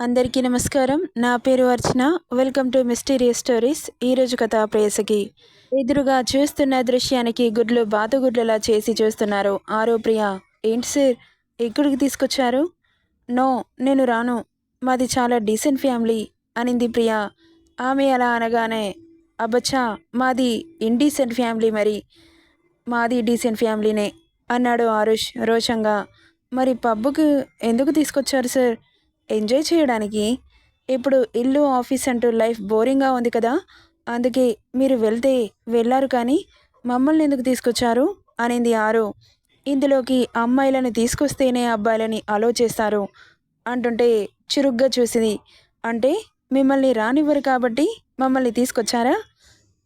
అందరికీ నమస్కారం. నా పేరు Archana. Welcome to mysterious stories ఈరోజు కథ ప్రేయసకి ఎదురుగా చూస్తున్న దృశ్యానికి గుడ్లు బాతుగుడ్లలా చేసి చూస్తున్నారు. ఆరో ప్రియ ఏంటి సార్? ఎక్కడికి తీసుకొచ్చారు? నో నేను రాను. మాది చాలా డీసెంట్ ఫ్యామిలీ అనింది ప్రియ. ఆమె అలా అనగానే అబ్బచ్చా మాది ఇండీసెంట్ ఫ్యామిలీ మరి. మాది డీసెంట్ ఫ్యామిలీనే అన్నాడు ఆరుష్ రోషంగా. మరి పబ్బుకు ఎందుకు తీసుకొచ్చారు సార్? ఎంజాయ్ చేయడానికి ఇప్పుడు ఇల్లు ఆఫీస్ అంటూ లైఫ్ బోరింగ్గా ఉంది కదా. అందుకే మీరు వెళ్తే వెళ్ళారు కానీ మమ్మల్ని ఎందుకు తీసుకొచ్చారు? అనింది ఆరు. ఇందులోకి అమ్మాయిలను తీసుకొస్తేనే అబ్బాయిలని అలో చేస్తారు అంటుంటే చురుగ్గా చూసింది. అంటే మిమ్మల్ని రానివ్వరు కాబట్టి మమ్మల్ని తీసుకొచ్చారా?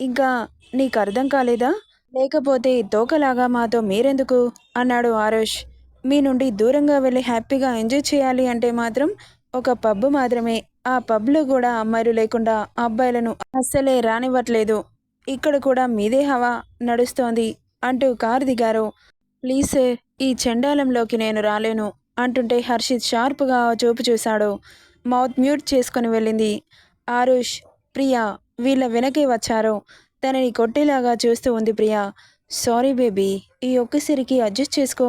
ఇంకా నీకు అర్థం కాలేదా? లేకపోతే తోకలాగా మాతో మీరెందుకు? అన్నాడు ఆరుష్. మీ నుండి దూరంగా వెళ్ళి హ్యాపీగా ఎంజాయ్ చేయాలి అంటే మాత్రం ఒక పబ్ మాత్రమే. ఆ పబ్లో కూడా అమ్మాయిలు లేకుండా అబ్బాయిలను అస్సలే రానివ్వట్లేదు. ఇక్కడ కూడా మీదే హవా నడుస్తోంది అంటూ కారు దిగారు. ప్లీజ్ సార్ ఈ చండాలంలోకి నేను రాలేను అంటుంటే హర్షిత్ షార్ప్గా చూపు చూశాడు. మౌత్ మ్యూట్ చేసుకుని వెళ్ళింది. ఆరుష్ ప్రియా వీళ్ళ వెనకే వచ్చారు. తనని కొట్టేలాగా చూస్తూ ఉంది ప్రియా. సారీ బేబీ ఈ ఒక్కసారికి అడ్జస్ట్ చేసుకో.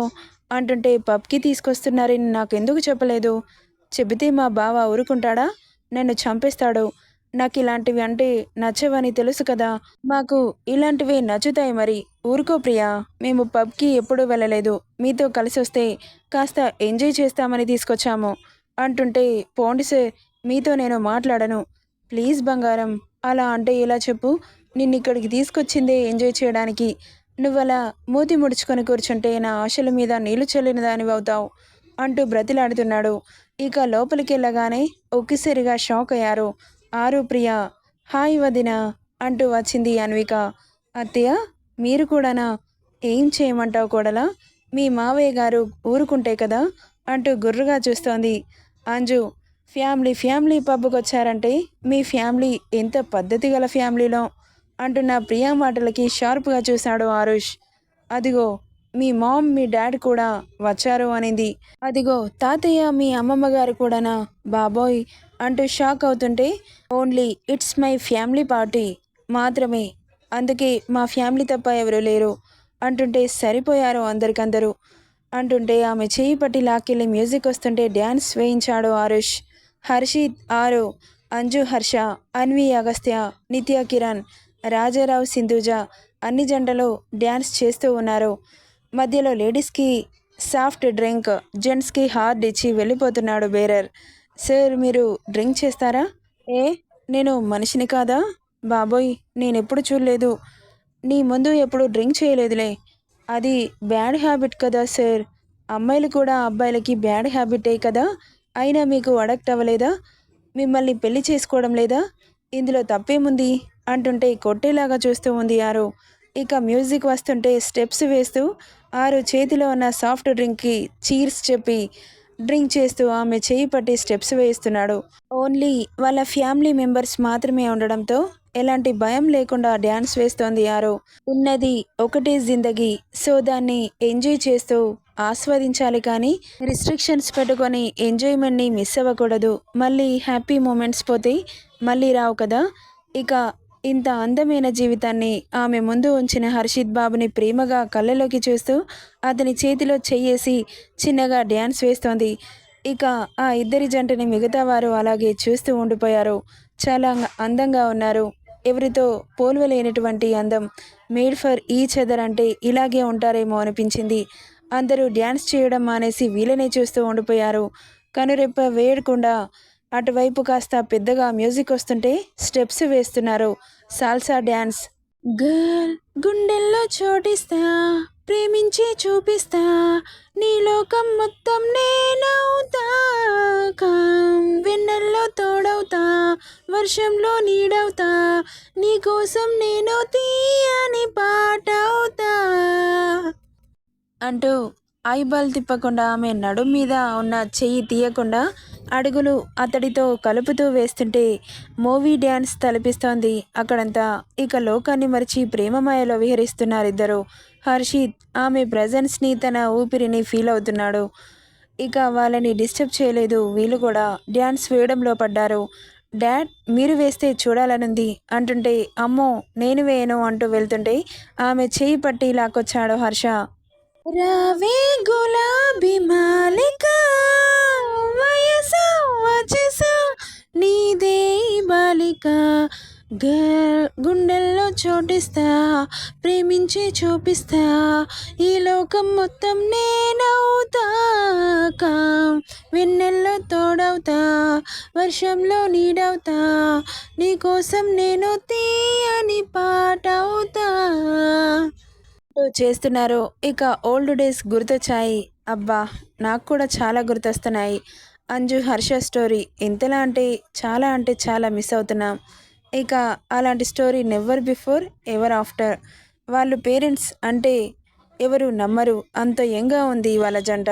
అంటుంటే పబ్కి తీసుకొస్తున్నారని నాకెందుకు చెప్పలేదు? చెబితే మా బావ ఊరుకుంటాడా? నన్ను చంపేస్తాడు. నాకు ఇలాంటివి అంటే నచ్చవని తెలుసు కదా. మాకు ఇలాంటివి నచ్చుతాయి మరి. ఊరుకో ప్రియా. మేము పబ్కి ఎప్పుడూ వెళ్ళలేదు. మీతో కలిసి వస్తే కాస్త ఎంజాయ్ చేస్తామని తీసుకొచ్చాము. అంటుంటే పోండి సార్ మీతో నేను మాట్లాడను. ప్లీజ్ బంగారం అలా అంటే ఎలా చెప్పు? నిన్ను ఇక్కడికి తీసుకొచ్చిందే ఎంజాయ్ చేయడానికి. నువ్వలా మూతి ముడుచుకొని కూర్చుంటే నా ఆశల మీద నీళ్ళు చల్లిన దానివి అవుతావు అంటూ బ్రతిలాడుతున్నాడు. ఇక లోపలికి వెళ్ళగానే ఒక్కసారిగా షాక్ అయ్యారు. ఆరు ప్రియ హాయ్ వదిన అంటూ వచ్చింది అన్విక. అత్తయ్య మీరు కూడానా? ఏం చేయమంటావు కూడలా? మీ మావయ్య గారు ఊరుకుంటే కదా? అంటూ గుర్రుగా చూస్తోంది. అంజు ఫ్యామిలీ ఫ్యామిలీ పబ్బుకొచ్చారంటే మీ ఫ్యామిలీ ఎంత పద్ధతి గల ఫ్యామిలీలో? అంటున్న ప్రియా మాటలకి షార్ప్గా చూశాడు ఆరుష్. అదిగో మీ మామ్ మీ డాడ్ కూడా వచ్చారు అనింది. అదిగో తాతయ్య మీ అమ్మమ్మ గారు కూడానా? బాబోయ్ అంటూ షాక్ అవుతుంటే only it's my family party మాత్రమే. అందుకే మా ఫ్యామిలీ తప్ప ఎవరు లేరు. అంటుంటే సరిపోయారు అందరికందరూ. అంటుంటే ఆమె చేయి పట్టి లాక్కెళ్ళి మ్యూజిక్ వస్తుంటే డ్యాన్స్ వేయించాడు ఆరుష్. హర్షిత్ ఆరు అంజు హర్ష అన్వి అగస్త్య నిత్య కిరణ్ రాజారావు సింధుజ అన్ని జెండలో డ్యాన్స్ చేస్తూ ఉన్నారు. మధ్యలో లేడీస్కి సాఫ్ట్ డ్రింక్ జెంట్స్కి హార్డ్ ఇచ్చి వెళ్ళిపోతున్నాడు బేరర్. సార్ మీరు డ్రింక్ చేస్తారా? ఏ నేను మనిషిని కాదా? బాబోయ్ నేను ఎప్పుడు చూడలేదు. నీ ముందు ఎప్పుడు డ్రింక్ చేయలేదులే. అది బ్యాడ్ హ్యాబిట్ కదా సార్. అమ్మాయిలు కూడా అబ్బాయిలకి బ్యాడ్ హ్యాబిటే కదా. అయినా మీకు అడక్ట్ అవ్వలేదా? మిమ్మల్ని పెళ్ళి చేసుకోవడం లేదా? ఇందులో తప్పేముంది? అంటుంటే కొట్టేలాగా చూస్తూ ఉంది ఆరు ఇక మ్యూజిక్ వస్తుంటే స్టెప్స్ వేస్తూ ఆరు చేతిలో ఉన్న సాఫ్ట్ డ్రింక్కి చీర్స్ చెప్పి డ్రింక్ చేస్తూ ఆమె చేయి పట్టి స్టెప్స్ వేస్తున్నాడు ఓన్లీ వాళ్ళ ఫ్యామిలీ మెంబర్స్ మాత్రమే ఉండడంతో ఎలాంటి భయం లేకుండా డ్యాన్స్ వేస్తోంది ఆరు ఉన్నది ఒకటే జిందగీ. సో దాన్ని ఎంజాయ్ చేస్తూ ఆస్వాదించాలి కానీ రిస్ట్రిక్షన్స్ పెట్టుకొని ఎంజాయ్మెంట్ని మిస్ అవ్వకూడదు. మళ్ళీ హ్యాపీ మూమెంట్స్ పోతే మళ్ళీ రావు కదా. ఇక ఇంత అందమైన జీవితాన్ని ఆమె ముందు ఉంచిన హర్షిత్ బాబుని ప్రేమగా కళ్ళలోకి చూస్తూ అతని చేతిలో చెయ్యేసి చిన్నగా డ్యాన్స్ వేస్తోంది. ఇక ఆ ఇద్దరి జంటని మిగతా వారు అలాగే చూస్తూ ఉండిపోయారు. చాలా అందంగా ఉన్నారు. ఎవరితో పోల్వలేనటువంటి అందం మేడ్ ఫర్ ఈచ్ అదర్ అంటే ఇలాగే ఉంటారేమో అనిపించింది. అందరూ డ్యాన్స్ చేయడం మానేసి వీళ్ళనే చూస్తూ ఉండిపోయారు. కనురెప్ప వేయకుండా అటువైపు కాస్త పెద్దగా మ్యూజిక్ వస్తుంటే స్టెప్స్ వేస్తున్నారు. సాల్సా డ్యాన్స్ గర్ల్ గుండెల్లో చోటిస్తా ప్రేమించి చూపిస్తా నీ లోకం మొత్తం నేనవుతా కాం వెన్నెల్లో తోడవుతా వర్షంలో నీడవుతా నీ కోసం నేను తీయని పాట అవుతా అంటూ ఐబాల్ తిప్పకుండా ఆమె నడుం మీద ఉన్న చెయ్యి తీయకుండా అడుగులు అతడితో కలుపుతూ వేస్తుంటే మూవీ డ్యాన్స్ తలపిస్తోంది. అక్కడంతా ఇక లోకాన్ని మరిచి ప్రేమమాయలో విహరిస్తున్నారిద్దరు. హర్షిత్ ఆమె ప్రజెన్స్ని తన ఊపిరిని ఫీల్ అవుతున్నాడు. ఇక వాళ్ళని డిస్టర్బ్ చేయలేదు. వీళ్ళు కూడా డ్యాన్స్ వేయడంలో పడ్డారు. డాడ్ మీరు వేస్తే చూడాలనుంది అంటుంటే అమ్మో నేను వేయను అంటూ వెళ్తుంటే ఆమె చేయి పట్టి లాక్కొచ్చాడు హర్ష. రావే గులాబీ మాలిక వయసు వచ్చేసా నీదే బాలిక. గ- గుండెల్లో చోటిస్తా ప్రేమించి చూపిస్తా. ఈ లోకం మొత్తం నేనవుతా వెన్నెల్లో తోడవుతా వర్షంలో నీడవుతా. నీకోసం నేను తీయని పాట అవుతా చేస్తున్నారో ఇక ఓల్డ్ డేస్ గుర్తొచ్చాయి. అబ్బా నాకు కూడా చాలా గుర్తొస్తున్నాయి. అంజు హర్ష స్టోరీ ఎంతలా అంటే చాలా అంటే చాలా మిస్ అవుతున్నాం. ఇక అలాంటి story never before ever after. వాళ్ళు పేరెంట్స్ అంటే ఎవరు నమ్మరు. అంత యంగా ఉంది వాళ్ళ జంట.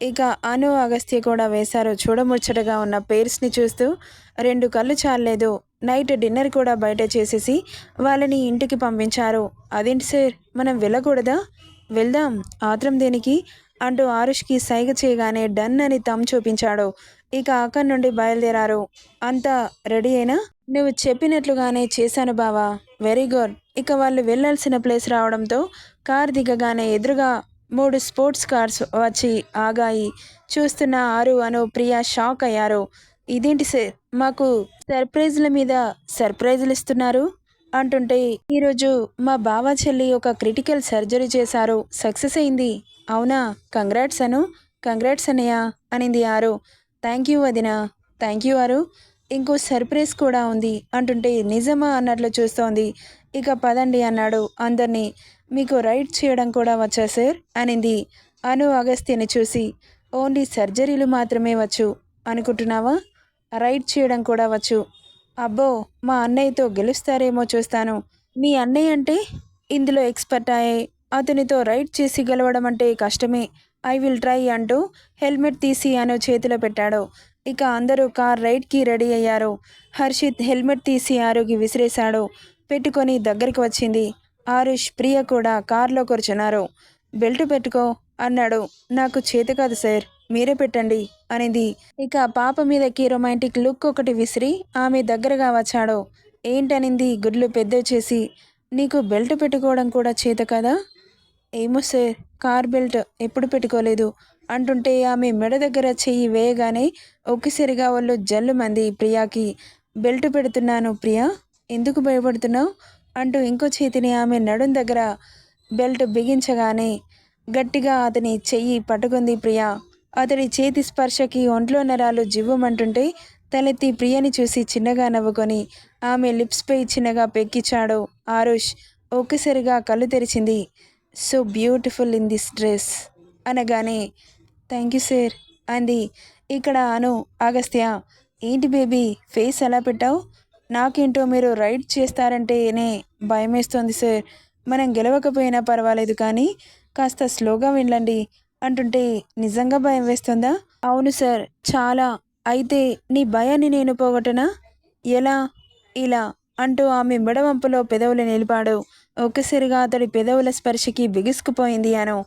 ఇక అను అగస్త్య కూడా వేశారు చూడముచ్చటగా ఉన్న పేర్స్ని చూస్తూ రెండు కళ్ళు చాలలేదు. నైట్ డిన్నర్ కూడా బయట చేసేసి వాళ్ళని ఇంటికి పంపించారు. అదేంటి సార్? మనం వెళ్ళకూడదా? వెళ్దాం. ఆత్రం దేనికి? అంటూ ఆరుష్కి సైగ చేయగానే డన్ అని తమ్ చూపించాడు. ఇక అక్కడి నుండి బయలుదేరారు. అంతా రెడీ అయినా? నువ్వు చెప్పినట్లుగానే చేశాను బావా. Very good. ఇక వాళ్ళు వెళ్ళాల్సిన ప్లేస్ రావడంతో కార్ దిగగానే ఎదురుగా మూడు స్పోర్ట్స్ కార్స్ వచ్చి ఆగాయి. చూస్తున్న ఆరు అను ప్రియా షాక్ అయ్యారు. ఇదేంటి సార్? మాకు సర్ప్రైజ్ల మీద సర్ప్రైజ్లు ఇస్తున్నారు అంటుంటే ఈరోజు మా బావ చెల్లి ఒక క్రిటికల్ సర్జరీ చేశారు. సక్సెస్ అయింది. అవునా? కంగ్రాట్స్ అను. కంగ్రాట్స్ అన్నయ్య అనింది ఆరు. థ్యాంక్ యూ వదిన. Thank you Aaru. ఇంకో సర్ప్రైజ్ కూడా ఉంది అంటుంటే నిజమా అన్నట్లు చూస్తోంది. ఇక పదండి అన్నాడు. అందరినీ మీకు రైడ్ చేయడం కూడా వచ్చా సార్? అనింది. అను అగస్త్యని చూసి ఓన్లీ సర్జరీలు మాత్రమే వచ్చు అనుకుంటున్నావా? రైడ్ చేయడం కూడా వచ్చు. అబ్బో మా అన్నయ్యతో గెలుస్తారేమో చూస్తాను. మీ అన్నయ్య అంటే? ఇందులో ఎక్స్పర్ట్ అయ్యే అతనితో రైడ్ చేసి గెలవడం అంటే కష్టమే. ఐ విల్ ట్రై అంటూ హెల్మెట్ తీసి అను చేతిలో పెట్టాడు. ఇక అందరూ కార్ రైడ్కి రెడీ అయ్యారు. హర్షిత్ హెల్మెట్ తీసి ఆరుకి విసిరేశాడు. పెట్టుకొని దగ్గరికి వచ్చింది. ఆరుష్ ప్రియ కూడా కార్లో కూర్చున్నారు బెల్ట్ పెట్టుకో అన్నాడు. నాకు చేత కాదు సార్. మీరే పెట్టండి అనేది. ఇక పాప మీదకి రొమాంటిక్ లుక్ ఒకటి విసిరి ఆమె దగ్గరగా వచ్చాడు. ఏంటనింది గుడ్లు పెద్ద చేసి. నీకు బెల్ట్ పెట్టుకోవడం కూడా చేత కదా? ఏమో సార్ కార్ బెల్ట్ ఎప్పుడు పెట్టుకోలేదు. అంటుంటే ఆమె మెడ దగ్గర చెయ్యి వేయగానే ఒక్కసారిగా వాళ్ళు జల్లు మంది ప్రియాకి. బెల్ట్ పెడుతున్నాను ప్రియా ఎందుకు భయపడుతున్నావు? అంటూ ఇంకో చేతిని ఆమె నడుం దగ్గర బెల్ట్ బిగించగానే గట్టిగా అతని చెయ్యి పట్టుకుంది ప్రియా. అతడి చేతి స్పర్శకి ఒంట్లో నరాలు జివ్వమంటుంటే తలెత్తి ప్రియని చూసి చిన్నగా నవ్వుకొని ఆమె లిప్స్పై చిన్నగా పెక్కిచ్చాడు ఆరుష్ ఒక్కసారిగా కళ్ళు తెరిచింది. So beautiful in this dress అనగానే థ్యాంక్ యూ సార్ అంది. ఇక్కడ అను అగస్త్య ఏంటి బేబీ ఫేస్ ఎలా పెట్టావు? నాకేంటో మీరు రైడ్ చేస్తారంటేనే భయమేస్తోంది సార్. మనం గెలవకపోయినా పర్వాలేదు కానీ కాస్త స్లోగా వెళ్ళండి అంటుంటే నిజంగా భయం వేస్తుందా? అవును సార్ చాలా. అయితే నీ భయాన్ని నేను పోగొట్టనా? ఎలా? ఇలా. అంటూ ఆమె మెడవంపులో పెదవులు నిలిపాడు. ఒక్కసారిగా అతడి పెదవుల స్పర్శకి బిగుసుకుపోయింది అను.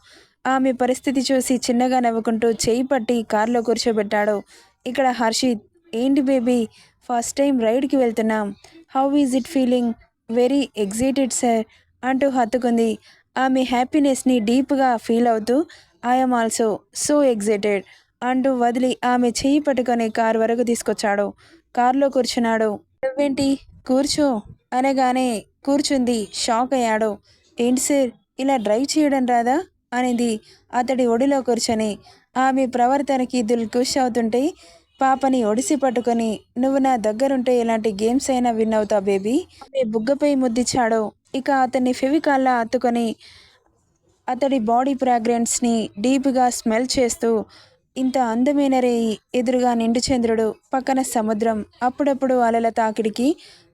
ఆమె పరిస్థితి చూసి చిన్నగా నవ్వుకుంటూ చేయి పట్టి కారులో కూర్చోబెట్టాడు. ఇక్కడ హర్షిత్ ఏంటి బేబీ? ఫస్ట్ టైం రైడ్కి వెళ్తున్నాం. How is it feeling? Very excited sir అంటూ హత్తుకుంది. ఆమె హ్యాపీనెస్ని డీప్గా ఫీల్ అవుతూ ఐఎమ్ ఆల్సో సో ఎగ్జైటెడ్ అంటూ వదిలి ఆమె చెయ్యి పట్టుకొని కారు వరకు తీసుకొచ్చాడు. కారులో కూర్చున్నాడు. నువ్వేంటి? కూర్చో. అనగానే కూర్చుంది. షాక్ అయ్యాడు. ఏంటి సార్? ఇలా డ్రైవ్ చేయడం రాదా? అనేది. అతడి ఒడిలో కూర్చొని. ఆమె ప్రవర్తనకి దుల్కుష్ అవుతుంటే పాపని ఒడిసి పట్టుకొని నువ్వు నా దగ్గరుంటే ఎలాంటి గేమ్స్ అయినా విన్ అవుతావు బేబీ. ఆమె బుగ్గపై ముద్దిచ్చాడు. ఇక అతన్ని ఫెవికాల్లా అత్తుకొని అతడి బాడీ ఫ్రాగ్రెన్స్ని డీప్గా స్మెల్ చేస్తూ ఇంత అందమైన రేయి ఎదురుగా నిండు చంద్రుడు పక్కన సముద్రం అప్పుడప్పుడు అలల తాకిడికి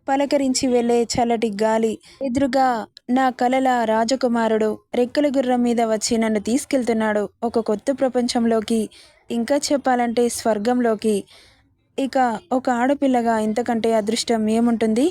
పలకరించి వెళ్ళే చల్లటి గాలి ఎదురుగా నా కలల రాజకుమారుడు రెక్కల గుర్రం మీద వచ్చి నన్ను తీసుకెళ్తున్నాడు. ఒక కొత్త ప్రపంచంలోకి ఇంకా చెప్పాలంటే స్వర్గంలోకి. ఇక ఒక ఆడపిల్లగా ఇంతకంటే అదృష్టం ఏముంటుంది?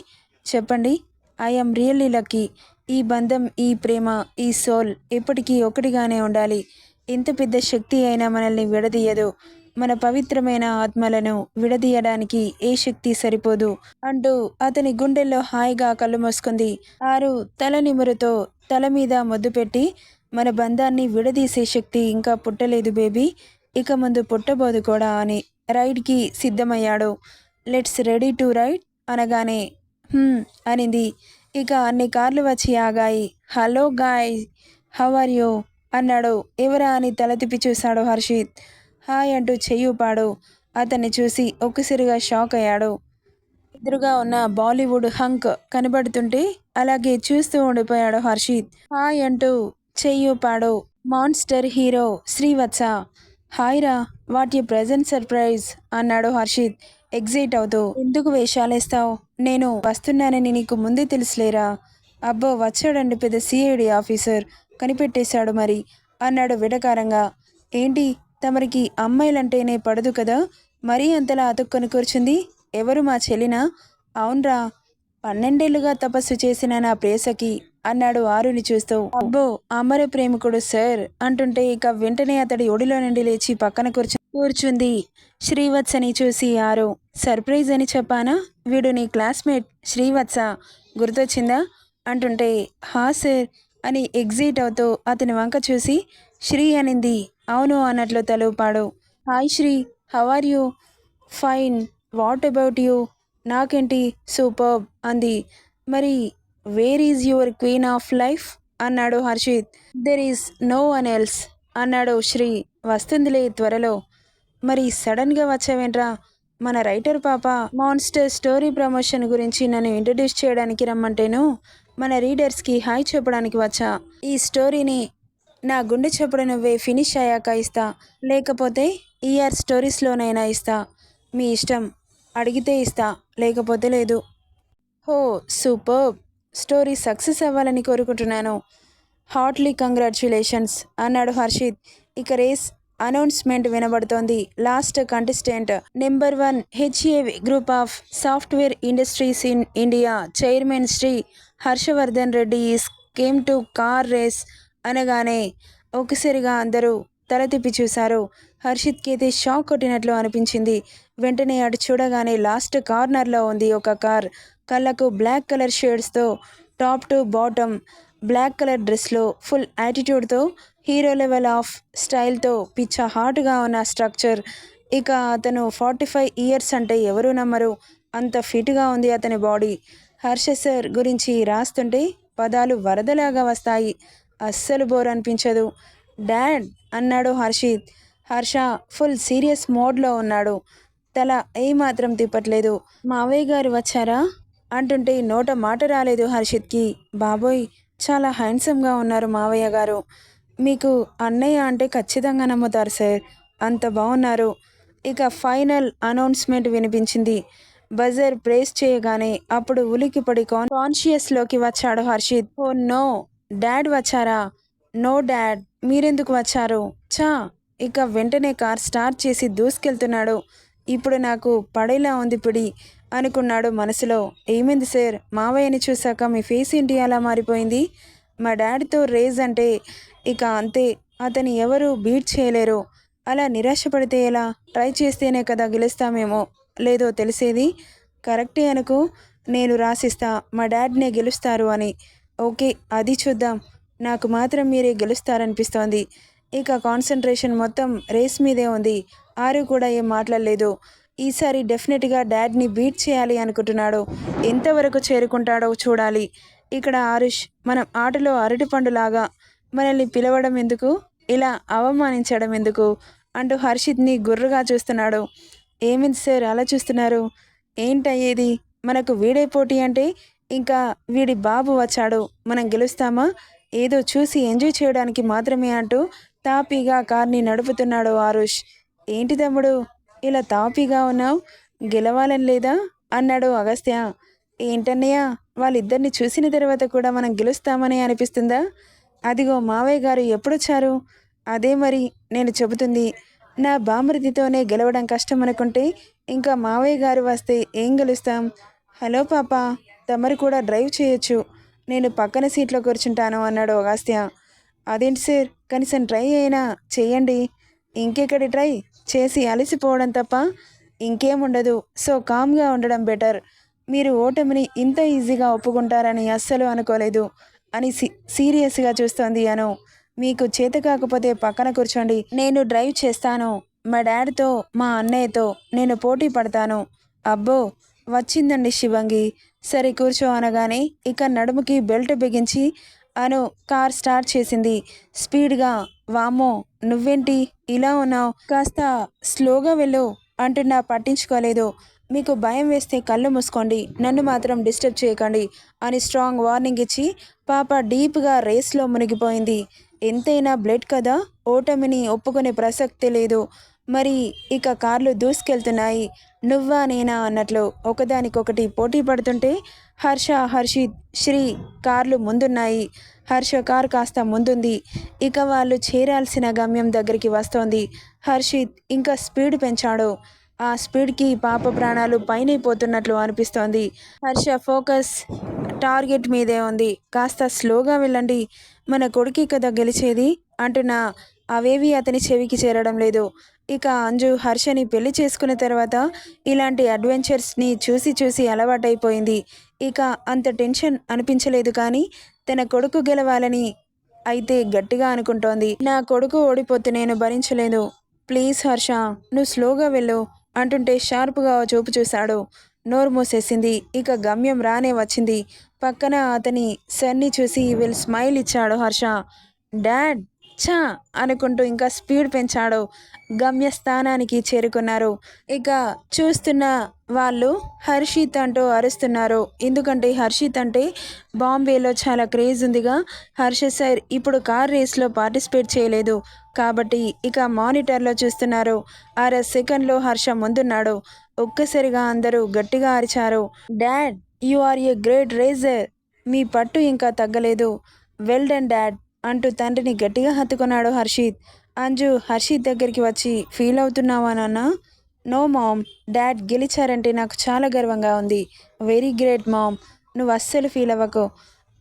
చెప్పండి. I'm really lucky. ఈ బంధం ఈ ప్రేమ ఈ సోల్ ఎప్పటికీ ఒకటిగానే ఉండాలి. ఎంత పెద్ద శక్తి అయినా మనల్ని విడదీయదు. మన పవిత్రమైన ఆత్మలను విడదీయడానికి ఏ శక్తి సరిపోదు. అంటూ అతని గుండెల్లో హాయిగా కళ్ళు మోసుకుంది. ఆరు తల నిమురుతో తల మీద మొద్దు పెట్టి మన బంధాన్ని విడదీసే శక్తి ఇంకా పుట్టలేదు బేబీ. ఇక ముందు పుట్టబోదు కూడా అని రైడ్కి సిద్ధమయ్యాడు. లెట్స్ రెడీ టు రైడ్ అనగానే అనింది. ఇక అన్ని కార్లు వచ్చి ఆగాయి. Hello guy how are you? అన్నాడు. ఎవరా అని తల తిప్పి చూశాడు హర్షిత్. హాయ్ అంటూ చెయ్యుపాడు అతన్ని చూసి ఒక్కసారిగా షాక్ అయ్యాడు. ఎదురుగా ఉన్న బాలీవుడ్ హంక్ కనబడుతుంటే అలాగే చూస్తూ ఉండిపోయాడు హర్షిత్. హాయ్ అంటూ చెయ్యుపాడు మాన్స్టర్ హీరో శ్రీవత్స. హాయ్ రా వాట్ యూ ప్రజెంట్ సర్ప్రైజ్? అన్నాడు హర్షిత్. ఎగ్జైట్ అవుతూ ఎందుకు వేషాలేస్తావు? నేను వస్తున్నానని నీకు ముందే తెలుసులేరా? అబ్బో వచ్చాడండి పెద్ద సిఐడి ఆఫీసర్. కనిపెట్టేశాడు మరి అన్నాడు విడకారంగా ఏంటి? తమరికి అమ్మాయిలంటేనే పడదు కదా? మరీ అంతలా అతుక్కొని కూర్చుంది? ఎవరు మా చెల్లినా? అవునరా. పన్నెండేళ్ళుగా తపస్సు చేసిన నా ప్రేసకి అన్నాడు ఆరుని చూస్తూ. అబ్బో అమర ప్రేమికుడు సార్ అంటుంటే ఇక వెంటనే అతడి ఒడిలో నుండి లేచి పక్కన కూర్చుని కూర్చుంది. శ్రీవత్సని చూసి ఆరు. సర్ప్రైజ్ అని చెప్పానా? వీడు నీ క్లాస్మేట్ శ్రీవత్స. గుర్తొచ్చిందా? అంటుంటే హా సార్ అని ఎగ్జిట్ అవుతూ అతని వంక చూసి శ్రీ అనింది. అవును అన్నట్లు తలుపాడు. Hi Sri how are you? Fine. What about you? నాకేంటి? సూపర్ అంది. మరి where is your queen of life? అన్నాడు Harshit. There is no one else అన్నాడు శ్రీ. వస్తుందిలే త్వరలో. మరి సడన్గా వచ్చావేంట్రా? మన రైటర్ పాప మాన్స్టర్ స్టోరీ ప్రమోషన్ గురించి నన్ను ఇంట్రడ్యూస్ చేయడానికి రమ్మంటేను మన రీడర్స్కి హాయ్ చెప్పడానికి వచ్చా. ఈ స్టోరీని నా గుండె చెప్పుడు నువ్వే ఫినిష్ అయ్యాక ఇస్తా. లేకపోతే ఈఆర్ స్టోరీస్లోనైనా ఇస్తా. మీ ఇష్టం అడిగితే ఇస్తా. లేకపోతే లేదు. హో సూపర్. స్టోరీ సక్సెస్ అవ్వాలని కోరుకుంటున్నాను. హార్ట్లీ కంగ్రాచ్యులేషన్స్ అన్నాడు హర్షిత్. ఇక race announcement వినబడుతోంది. Last contestant number one HAV group of software industries in India chairman Shri Harshavardhan Reddy is came to car race అనగానే ఒకసారిగా అందరూ తల తిప్పి చూశారు. హర్షిత్కి అయితే షాక్ కొట్టినట్లు అనిపించింది. వెంటనే అటు చూడగానే లాస్ట్ కార్నర్లో ఉంది ఒక కార్. కళ్ళకు black colour షేడ్స్తో top to bottom black colour డ్రెస్లో ఫుల్ యాటిట్యూడ్తో హీరో లెవెల్ ఆఫ్ స్టైల్తో పిచ్చ హాట్గా ఉన్న స్ట్రక్చర్. ఇక అతను ఫార్టీ ఫైవ్ ఇయర్స్ అంటే ఎవరు నమ్మరు. అంత ఫిట్గా ఉంది అతని బాడీ. హర్ష సార్ గురించి రాస్తుంటే పదాలు వరదలాగా వస్తాయి. అస్సలు బోర్ అనిపించదు. డాడ్ అన్నాడు హర్షిత్. హర్ష ఫుల్ సీరియస్ మోడ్లో ఉన్నాడు. తల ఏమాత్రం తిప్పట్లేదు. మావయ్య గారు వచ్చారా? అంటుంటే నోట మాట రాలేదు హర్షిత్కి. బాబోయ్ చాలా హ్యాండ్సమ్గా ఉన్నారు మావయ్య గారు. మీకు అన్నయ్య అంటే ఖచ్చితంగా నమ్ముతారు సార్ అంత బాగున్నారు ఇక ఫైనల్ అనౌన్స్మెంట్ వినిపించింది. బజర్ ప్రేస్ చేయగానే అప్పుడు ఉలికిపడి కాన్ కాన్షియస్లోకి వచ్చాడు హర్షిత్. Oh no. డాడ్ వచ్చారా? No dad. మీరెందుకు వచ్చారు? చా ఇక వెంటనే కార్ స్టార్ట్ చేసి దూసుకెళ్తున్నాడు. ఇప్పుడు నాకు పడేలా ఉంది పిడి అనుకున్నాడు మనసులో. ఏమైంది సార్ మావయ్యని చూశాక మీ ఫేస్ ఏంటి అలా మారిపోయింది? మా డాడీతో రేజ్ అంటే ఇక అంతే. అతని ఎవరు బీట్ చేయలేరు. అలా నిరాశపడితే ఎలా? ట్రై చేస్తేనే కదా గెలుస్తామేమో. లేదో తెలిసేది? కరెక్టే అనుకో నేను రాసిస్తా. మా డాడీనే గెలుస్తారు అని. ఓకే అది చూద్దాం. నాకు మాత్రం మీరే గెలుస్తారనిపిస్తోంది. ఇక కాన్సన్ట్రేషన్ మొత్తం రేస్ మీదే ఉంది. ఆరు కూడా ఏం మాట్లాడలేదు. ఈసారి డెఫినెట్గా డాడ్ని బీట్ చేయాలి అనుకుంటున్నాడు. ఎంతవరకు చేరుకుంటాడో చూడాలి. ఇక్కడ ఆరుష్ మనం ఆటలో అరటిపండులాగా మనల్ని పిలవడం ఎందుకు? ఇలా అవమానించడం ఎందుకు? అంటూ హర్షిత్ని గుర్రుగా చూస్తున్నాడు. ఏమింది సార్? అలా చూస్తున్నారు? ఏంటయ్యేది? మనకు వీడే పోటీ అంటే ఇంకా వీడి బాబు వచ్చాడు. మనం గెలుస్తామా? ఏదో చూసి ఎంజాయ్ చేయడానికి మాత్రమే అంటూ తాపీగా కార్ని నడుపుతున్నాడు ఆరుష్. ఏంటి తమ్ముడు? ఇలా తాపీగా ఉన్నావు? గెలవాలని లేదా? అన్నాడు అగస్త్య. ఏంటన్నయ్య? వాళ్ళిద్దరిని చూసిన తర్వాత కూడా మనం గెలుస్తామని అనిపిస్తుందా? అదిగో మావయ్య గారు ఎప్పుడొచ్చారు? అదే మరి నేను చెబుతుంది. నా బామృతితోనే గెలవడం కష్టం అనుకుంటే ఇంకా మావయ్య గారు వస్తే ఏం గెలుస్తాం? హలో పాప తమరు కూడా డ్రైవ్ చేయొచ్చు. నేను పక్కన సీట్లో కూర్చుంటాను అన్నాడు అగస్త్య అదేంటి సార్ కనీసం ట్రై అయినా చేయండి ఇంకెక్కడి ట్రై? చేసి అలసిపోవడం తప్ప ఇంకేముండదు. సో కామ్గా ఉండడం బెటర్. మీరు ఓటమిని ఇంత ఈజీగా ఒప్పుకుంటారని అస్సలు అనుకోలేదు. అని సీరియస్గా చూస్తోంది అను. మీకు చేత కాకపోతే పక్కన కూర్చోండి. నేను డ్రైవ్ చేస్తాను. మా డాడ్తో మా అన్నయ్యతో నేను పోటీ పడతాను. అబ్బో వచ్చిందండి శివంగి. సరే కూర్చో అనగానే ఇక నడుముకి బెల్ట్ బిగించి అను కార్ స్టార్ట్ చేసింది. స్పీడ్గా వామ్మో నువ్వేంటి? ఇలా ఉన్నావు? కాస్త స్లోగా వెళ్ళు. అంటున్నా పట్టించుకోలేదు. మీకు భయం వేస్తే కళ్ళు మూసుకోండి నన్ను మాత్రం డిస్టర్బ్ చేయకండి అని స్ట్రాంగ్ వార్నింగ్ ఇచ్చి పాప డీప్గా రేస్లో మునిగిపోయింది. ఎంతైనా బ్లడ్ కదా? ఓటమిని ఒప్పుకునే ప్రసక్తి లేదు. మరి ఇక కార్లు దూసుకెళ్తున్నాయి. నువ్వా నేనా అన్నట్లు ఒకదానికొకటి పోటీ పడుతుంటే హర్ష హర్షిత్ శ్రీ కార్లు ముందున్నాయి. హర్ష కార్ కాస్త ముందుంది. ఇక వాళ్ళు చేరాల్సిన గమ్యం దగ్గరికి వస్తోంది. హర్షిత్ ఇంకా స్పీడ్ పెంచాడు. ఆ స్పీడ్కి పాప ప్రాణాలు పైన పోతున్నట్లు అనిపిస్తోంది. హర్ష ఫోకస్ టార్గెట్ మీదే ఉంది. కాస్త స్లోగా వెళ్ళండి. మన కొడుకి కదా గెలిచేది అంటున్నా అవేవి అతని చెవికి చేరడం లేదు. ఇక అంజు హర్షని పెళ్ళి చేసుకున్న తర్వాత ఇలాంటి అడ్వెంచర్స్ని చూసి చూసి అలవాటైపోయింది. ఇక అంత టెన్షన్ అనిపించలేదు కానీ తన కొడుకు గెలవాలని అయితే గట్టిగా అనుకుంటోంది. నా కొడుకు ఓడిపోతే నేను భరించలేదు. ప్లీజ్ హర్ష నువ్వు స్లోగా వెళ్ళు. అంటుంటే షార్ప్గా చూపు చూశాడు. నోరు మూసేసింది. ఇక గమ్యం రానే వచ్చింది. పక్కన అతని సన్ని చూసి విల్ స్మైల్ ఇచ్చాడు హర్ష. డాడ్! ఛా అనుకుంటూ ఇంకా స్పీడ్ పెంచాడు. గమ్యస్థానానికి చేరుకున్నారు. ఇక చూస్తున్న వాళ్ళు హర్షిత్ అంటూ అరుస్తున్నారు. ఎందుకంటే హర్షిత్ అంటే బాంబేలో చాలా క్రేజ్ ఉందిగా. హర్ష సార్ ఇప్పుడు కార్ రేస్లో పార్టిసిపేట్ చేయలేదు. కాబట్టి ఇక మానిటర్లో చూస్తున్నారు. అర సెకండ్లో హర్ష ముందున్నాడు. ఒక్కసారిగా అందరూ గట్టిగా అరిచారు. Dad you are a great racer. మీ పట్టు ఇంకా తగ్గలేదు. Well done dad. అంటూ తండ్రిని గట్టిగా హత్తుకున్నాడు హర్షిత్. అంజు హర్షిత్ దగ్గరికి వచ్చి ఫీల్ అవుతున్నావా నాన్న? నో మామ్ డాడ్ గెలిచారంటే నాకు చాలా గర్వంగా ఉంది. వెరీ గ్రేట్ మామ్ నువ్వు అస్సలు ఫీల్ అవ్వకు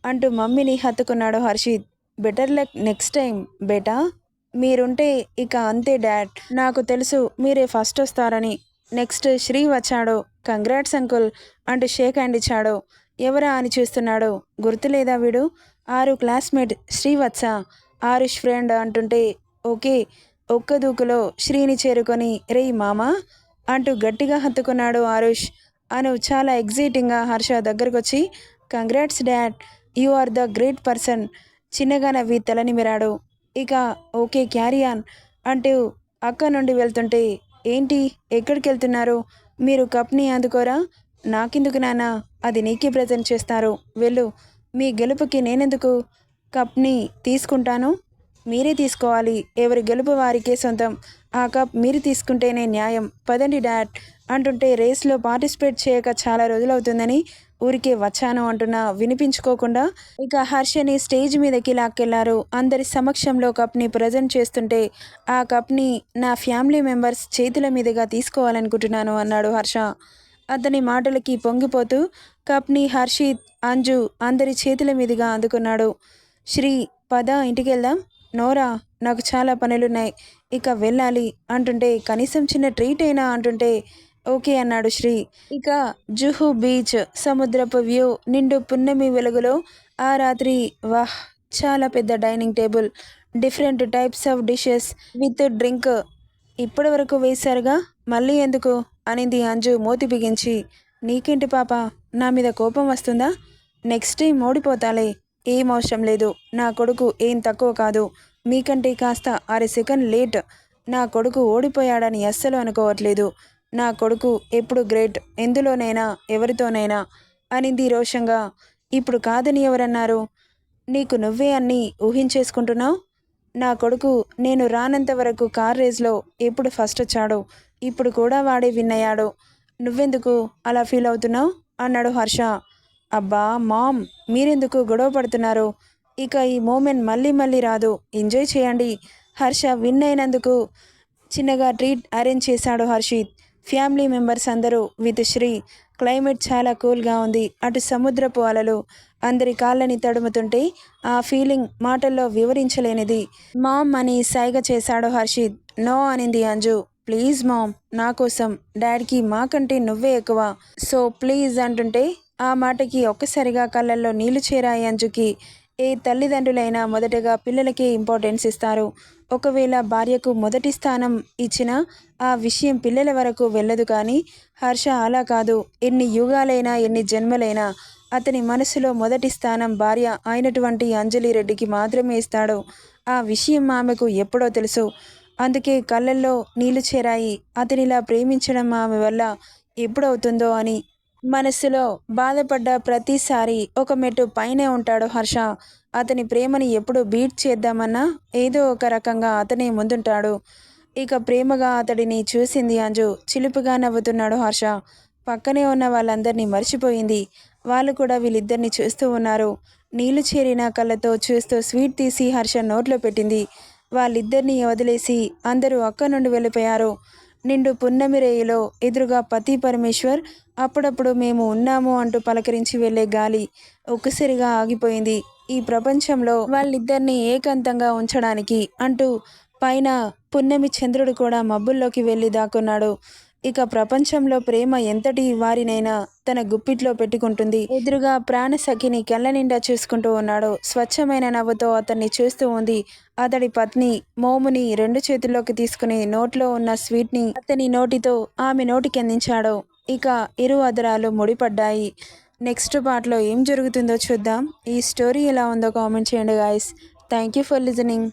అంటూ మమ్మీని హత్తుకున్నాడు Harshit. Better luck next time beta. మీరుంటే ఇక అంతే డాడ్. నాకు తెలుసు మీరే ఫస్ట్ వస్తారని. నెక్స్ట్ శ్రీ వచ్చాడు. కంగ్రాట్స్ అంకుల్ అంటూ షేక్ హ్యాండ్ ఇచ్చాడు. ఎవరా అని చూస్తున్నాడు? గుర్తులేదా వీడు? ఆరు క్లాస్మేట్ శ్రీవత్స ఆరుష్ ఫ్రెండ్ అంటుంటే ఓకే ఒక్క దూకులో శ్రీని చేరుకొని రేయ్ మామా అంటూ గట్టిగా హత్తుకున్నాడు ఆరుష్. అను చాలా ఎగ్జైటింగ్గా హర్ష దగ్గరకు వచ్చి congrats dad you are the great person. చిన్నగా నవ్వి తలనిమిరాడు ఇక ఓకే క్యారియాన్ అంటూ అక్క నుండి వెళ్తుంటే ఏంటి ఎక్కడికి వెళ్తున్నారు మీరు కప్ని అందుకోరా? నాకెందుకు నాన్న? అది నీకే ప్రజెంట్ చేస్తారు. వెళ్ళు. మీ గెలుపుకి నేనెందుకు కప్ని తీసుకుంటాను? మీరే తీసుకోవాలి. ఎవరి గెలుపు వారికే సొంతం. ఆ కప్ మీరు తీసుకుంటేనే న్యాయం. పదండి డాడ్ అంటుంటే రేస్లో పార్టిసిపేట్ చేయక చాలా రోజులవుతుందని ఊరికే వచ్చాను అంటున్నా. వినిపించుకోకుండా ఇక హర్షని స్టేజ్ మీదకి లాక్కెళ్ళారు. అందరి సమక్షంలో కప్ని ప్రజెంట్ చేస్తుంటే ఆ కప్ని నా ఫ్యామిలీ మెంబర్స్ చేతుల మీదుగా తీసుకోవాలనుకుంటున్నాను అన్నాడు హర్ష. అతని మాటలకి పొంగిపోతూ కప్ని హర్షిత్ అంజు అందరి చేతుల మీదుగా అందుకున్నాడు. శ్రీ పద ఇంటికి వెళ్దాం నోరా నాకు చాలా పనులున్నాయి. ఇక వెళ్ళాలి. అంటుంటే కనీసం చిన్న ట్రీట్ అయినా అంటుంటే ఓకే అన్నాడు శ్రీ. ఇక జుహు బీచ్ సముద్రపు వ్యూ నిండు పున్నమి వెలుగులో ఆ రాత్రి వాహ్ చాలా పెద్ద dining table different types of dishes with drink ఇప్పటి వరకు వేశారుగా? మళ్ళీ ఎందుకు? అనింది అంజు మూతి బిగించి. నీకేంటి పాప? నా మీద కోపం వస్తుందా? నెక్స్ట్ టైం ఓడిపోతాలే. ఏం అవసరం లేదు. నా కొడుకు ఏం తక్కువ కాదు. మీకంటే కాస్త అర సెకండ్ లేట్. నా కొడుకు ఓడిపోయాడని అస్సలు అనుకోవట్లేదు. నా కొడుకు ఎప్పుడు గ్రేట్. ఎందులోనైనా ఎవరితోనైనా అనింది రోషంగా. ఇప్పుడు కాదని ఎవరన్నారు? నీకు నువ్వే అన్నీ ఊహించేసుకుంటున్నావు? నా కొడుకు నేను రానంత వరకు కార్ రేస్లో ఎప్పుడు ఫస్ట్ వచ్చాడో ఇప్పుడు కూడా వాడే విన్ అయ్యాడు నువ్వెందుకు అలా ఫీల్ అవుతున్నావు? అన్నాడు హర్ష. అబ్బా మామ్ మీరెందుకు గొడవ పడుతున్నారు? ఇక ఈ మూమెంట్ మళ్ళీ మళ్ళీ రాదు. ఎంజాయ్ చేయండి. హర్ష విన్ అయినందుకు చిన్నగా ట్రీట్ అరేంజ్ చేశాడు హర్షిత్. ఫ్యామిలీ మెంబర్స్ అందరూ విత్ శ్రీ. క్లైమేట్ చాలా కూల్గా ఉంది. అటు సముద్రపు అలలు అందరి కాళ్ళని తడుముతుంటే ఆ ఫీలింగ్ మాటల్లో వివరించలేనిది. మామ్ అని సైగ చేశాడు హర్షిత్. నో అనింది అంజు. ప్లీజ్ మామ్ నా కోసం డాడీకి మాకంటే నువ్వే ఎక్కువ. సో ప్లీజ్ అంటుంటే ఆ మాటకి ఒక్కసారిగా కళ్ళల్లో నీళ్ళు చేరాయి అంజుకి. ఏ తల్లిదండ్రులైనా మొదటగా పిల్లలకే ఇంపార్టెన్స్ ఇస్తారు. ఒకవేళ భార్యకు మొదటి స్థానం ఇచ్చినా ఆ విషయం పిల్లల వరకు వెళ్ళదు కానీ హర్ష అలా కాదు. ఎన్ని యుగాలైనా ఎన్ని జన్మలైనా అతని మనసులో మొదటి స్థానం భార్య అయినటువంటి అంజలి రెడ్డికి మాత్రమే ఇస్తాడు. ఆ విషయం ఆమెకు ఎప్పుడో తెలుసు. అందుకే కళ్ళల్లో నీళ్ళు చేరాయి. అతనిలా ప్రేమించడం ఆమె వల్ల ఎప్పుడవుతుందో అని మనస్సులో బాధపడ్డ ప్రతిసారి ఒక మెట్టు పైనే ఉంటాడు హర్ష. అతని ప్రేమని ఎప్పుడు బీట్ చేద్దామన్నా ఏదో ఒక రకంగా అతనే ముందుంటాడు. ఇక ప్రేమగా అతడిని చూసింది అంజు. చిలుపుగా నవ్వుతున్నాడు హర్ష. పక్కనే ఉన్న వాళ్ళందరినీ మర్చిపోయింది. వాళ్ళు కూడా వీళ్ళిద్దరిని చూస్తూ ఉన్నారు. నీళ్ళు చేరిన కళ్ళతో చూస్తూ స్వీట్ తీసి హర్ష నోట్లో పెట్టింది. వాళ్ళిద్దరినీ వదిలేసి అందరూ అక్క నుండి వెళ్ళిపోయారు. నిండు పున్నమి రేయిలో ఎదురుగా పతి పరమేశ్వర్ అప్పుడప్పుడు మేము ఉన్నాము అంటూ పలకరించి వెళ్ళే గాలి ఒక్కసారిగా ఆగిపోయింది. ఈ ప్రపంచంలో వాళ్ళిద్దరినీ ఏకాంతంగా ఉంచడానికి అంటూ పైన పున్నమి చంద్రుడు కూడా మబ్బుల్లోకి వెళ్ళి దాక్కున్నాడు. ఇక ప్రపంచంలో ప్రేమ ఎంతటి వారినైనా తన గుప్పిట్లో పెట్టుకుంటుంది. ఎదురుగా ప్రాణ సఖిని కళ్ళ నిండా చూసుకుంటూ ఉన్నాడు. స్వచ్ఛమైన నవ్వుతో అతన్ని చూస్తూ ఉంది. అతడి పత్ని మోముని రెండు చేతుల్లోకి తీసుకుని నోట్లో ఉన్న స్వీట్ని అతని నోటితో ఆమె నోటికి అందించాడు ఇక ఇరు అదరాలు ముడిపడ్డాయి. నెక్స్ట్ పార్ట్లో ఏం జరుగుతుందో చూద్దాం. ఈ స్టోరీ ఎలా ఉందో కామెంట్ చేయండి guys. Thank you for listening.